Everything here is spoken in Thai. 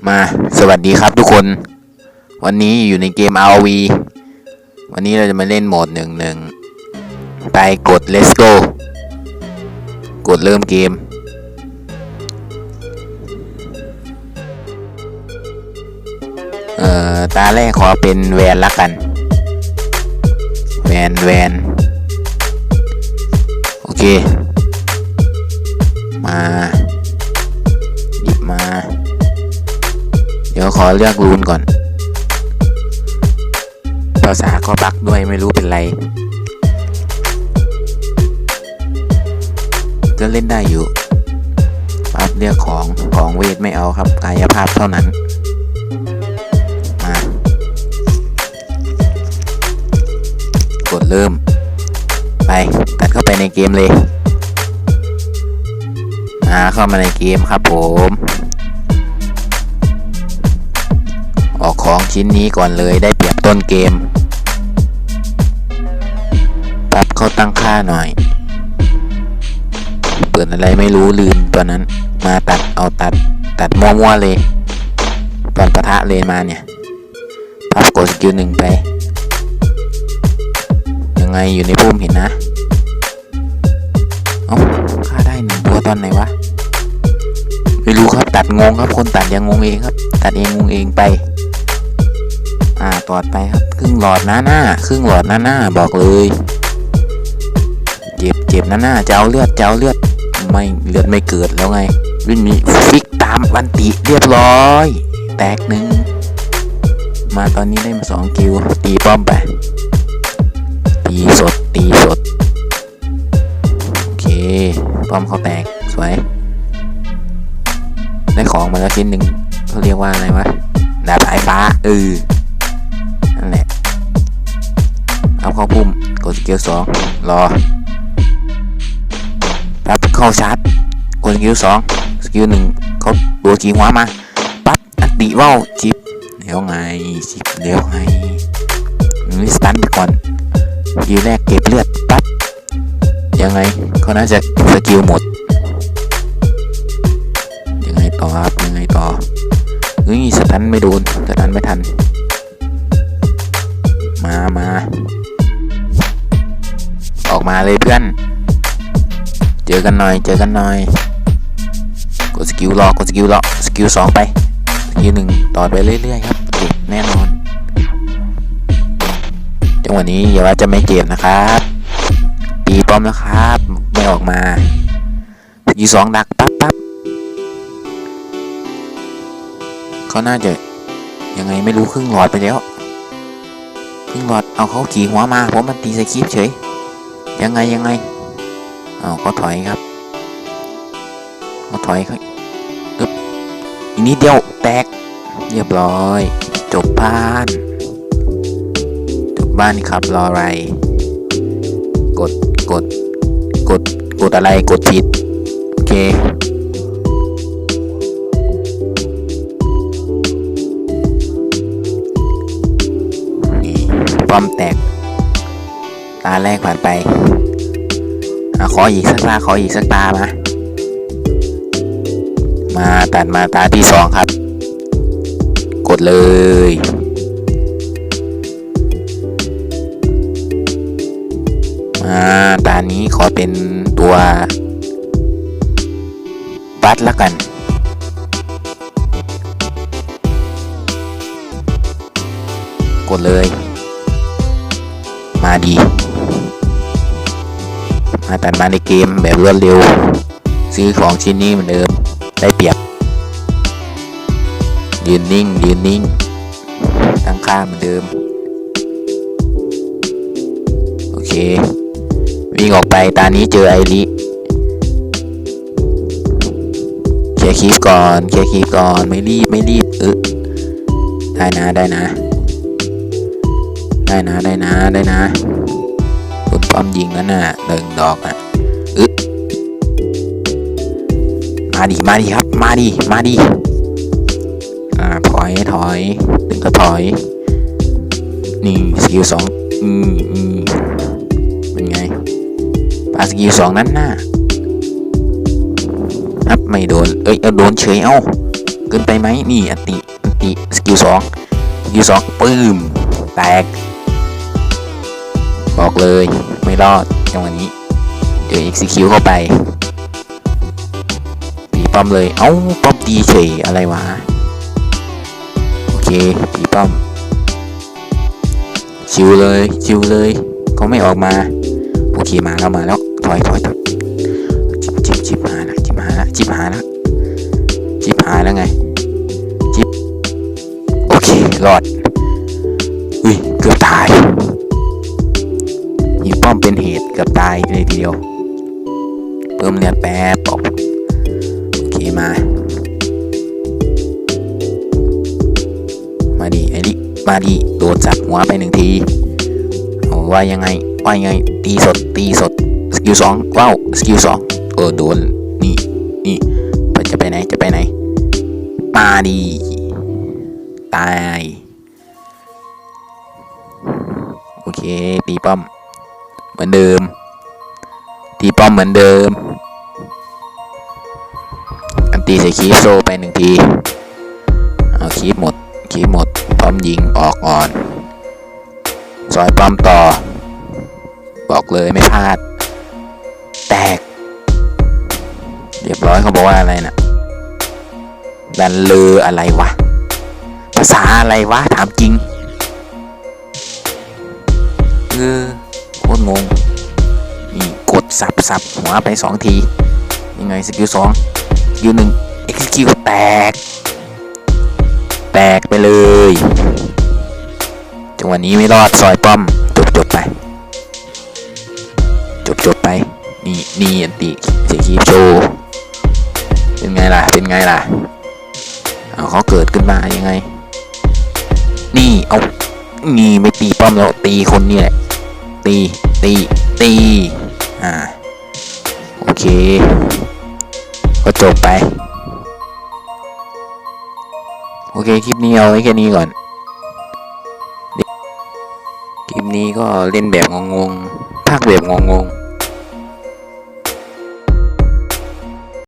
มาสวัสดีครับทุกคน วันนี้อยู่ในเกม RV วันนี้เราจะมาเล่นโหมดหนึ่งหนึ่งไปกด let's go กดเริ่มเกม เอ่อ ตาแรกขอเป็นแวนละกัน แวนแวน โอเค อเลือกรูนก่อน ภาษาก็บักด้วยไม่รู้เป็นไร ก็เล่นได้อยู่ปั๊บเลือกของของเวทไม่เอาครับ กายภาพเท่านั้น มา กดเริ่ม ไป ตัดเข้าไปในเกมเลยมาเข้ามาในเกมครับผม ของชิ้นนี้ก่อนเลยได้เปรียบต้นเกม ปรับเข้าตั้งค่าหน่อย เปิดอะไรไม่รู้ลืมตัวนั้น มาตัดเอาตัดตัดมั่วๆเลยตอนปะทะเลยมาเนี่ย พับกดสกิลหนึ่งไป ยังไงอยู่ในพุ่มเห็นนะ เอ้าฆ่าได้หนึ่งตัวตอนไหนวะไม่รู้ครับตัดงงครับคนตัดยังงงเองครับ ตัดเองงงเองไป อ่าต่อไปครับครึ่งหลอดหน้าหน้าครึ่งหลอดหน้าหน้าบอกเลยเจ็บเจ็บหน้าหน้าจะเอาเลือดจะเอาเลือดไม่เลือดไม่เกิดแล้วไงวิ่งนีฟิกตามวันติเรียบร้อย แตกหนึ่งมาตอนนี้ได้มาสองคิวตีป้อมไปตีสดตีสดโอเคป้อมเขาแตกสวยได้ของมาแล้วชิ้นหนึ่งเขาเรียกว่าอะไรวะดาบสายฟ้าเออ เอาเข้าพุ่ม กดสกิลสองรอปั๊บเข้าชาร์จ กดสกิลสองสกิลหนึ่งเขาตัวจีหัวมาปั๊บอันติว่าวจิบเดี๋ยวไงจิบเดี๋ยวไงนี่สตันไปก่อนสกิลแรกเก็บเลือดปั๊บยังไงเขาน่าจะสกิลหมด ยังไงต่อครับยังไงต่อเฮ้ยสตันไม่โดนสตันไม่ทัน มามา ออกมาเลยเพื่อน เจอกันหน่อย เจอกันหน่อย กดสกิลรอกดสกิลรอสกิลสองไป สกิลหนึ่งต่อไปเรื่อยๆครับเก็บแน่นอน จังหวะนี้อย่าว่าจะไม่เก็บนะครับตีป้อมนะครับ ไม่ออกมาสกิลสองดักปั๊บปั๊บเขาน่าจะยังไงไม่รู้ครึ่งหลอดไปแล้วครึ่งหลอดเอาเขาขี่หัวมาผมมันตีสคริปเฉย ยังไงยังไงเอาเขาถอยครับเขาถอยเขาอึ๊บอีกนิดเดียวแตกเรียบร้อย จบบ้านจบบ้านครับรออะไร กดกดกดกดอะไรกดผิดโอเคนี่ป้อมแตก ตาแรกผ่านไปอขออีกสักตาขออีกสักตามามาตัดมาตาที่สองครับ กดเลย มาตานี้ขอเป็นตัวบัตล้วกันกดเลย มาดี มาตัดมาในเกมแบบรวดเร็ว ซื้อของชิ้นนี้เหมือนเดิมได้เปรียบ ยืนนิ่ง ยืนนิ่ง ตั้งค่าเหมือนเดิม โอเค วิ่งออกไปตานี้เจอไอริเคลียร์คีฟก่อน เคลียร์คีฟก่อน ไม่รีบ ไม่รีบเออได้นะ ได้นะ ได้นะ ได้นะ ได้นะ ป้อมยิงแล้วน่ะหนึ่งดอกอะอึมาดิมาดิครับ มาดิมาดิอ่าถอยถอยถึงก็ถอยนี่สกิลสองอืมอืมเป็นไงปาสกิลสองนั้นน่ะนับไม่โดนเอ้ยเอาโดนเฉยเอ้าเกินไปไหมนี่อติอติสกิลสองสกิลสองปื้มแตกบอกเลย ไม่รอดจังหวะนี้ เดี๋ยว execute เข้าไปตีป้อมเลย เอ้าป้อมตีเฉยอะไรวะ โอเคตีป้อม ชิวเลยชิวเลยเขาไม่ออกมา โอเคมาแล้วมาแล้วถอยถอยถอยจิบจิบจิบหาละจิบหาละจิบหาละจิบหาแล้วไง จิบ โอเครอด เป็นเหตุเกือบตายเลยทีเดียวเพิ่มเลือดแป๊บปอกโอเคมา มาดิไอ้ลิมาดิโดดจับหัวไปหนึ่งทีเอว่ายังไงว่ายังไงตีสดตีสดสกิลสองว้าวสกิลสองเออโดนนี่นี่จะไปไหนจะไปไหนมาดิตาย โอเค ตีป้อม เหมือนเดิม ตีป้อมเหมือนเดิม อันตีใส่คีฟโซไปหนึ่งที เอาคีฟหมด คีฟหมด ป้อมยิงออกอ่อน ซอยป้อมต่อ บอกเลยไม่พลาด แตก เรียบร้อยเขาบอกว่าอะไรนะ่ะดันเลออะไรวะ ภาษาอะไรวะ ถามจริงเออ โคตรงงนี่กดสับสับหัวไปสองทียังไงสกิลสองสกิลหนึ่ง execute แตก แตกไปเลยจังหวะนี้ไม่รอดซอยป้อมจบจบไป จบจบไป นี่นี่อันติเสียคีโชว์เป็นไงล่ะ เป็นไงล่ะเอาเขาเกิดขึ้นมายังไง นี่เอานี่ไม่ตีป้อมแล้วตีคนนี่แหละ ตีตีตีอ่าโอเค ก็จบไป โอเค คลิปนี้เอาไว้แค่นี้ก่อน คลิปนี้ก็เล่นแบบงงๆภาคแบบงงๆ